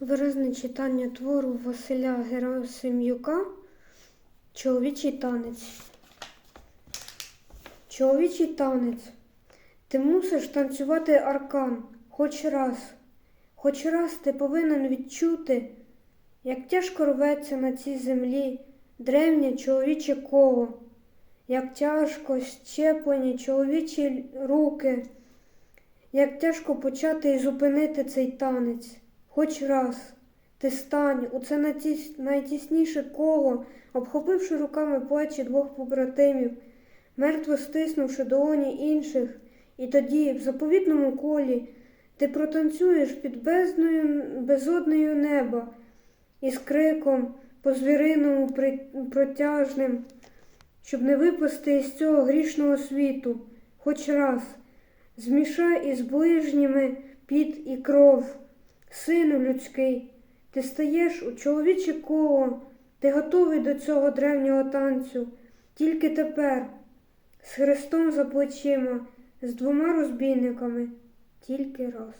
Виразне читання твору Василя Герасим'юка Чоловічий танець. Чоловічий танець. Ти мусиш танцювати аркан хоч раз. Хоч раз ти повинен відчути, як тяжко рветься на цій землі древнє чоловіче коло, як тяжко щеплені чоловічі руки, як тяжко почати і зупинити цей танець. Хоч раз ти стань у це натіс- найтісніше коло, обхопивши руками плечі двох побратимів, мертво стиснувши долоні інших, і тоді, в заповітному колі, ти протанцюєш під бездною, безоднею неба із криком по звіриному протяжним, щоб не випасти із цього грішного світу, хоч раз, змішай із ближніми під і кров. Сину людський, ти стаєш у чоловіче коло, ти готовий до цього древнього танцю, тільки тепер, з Христом за плечима, з двома розбійниками, тільки раз.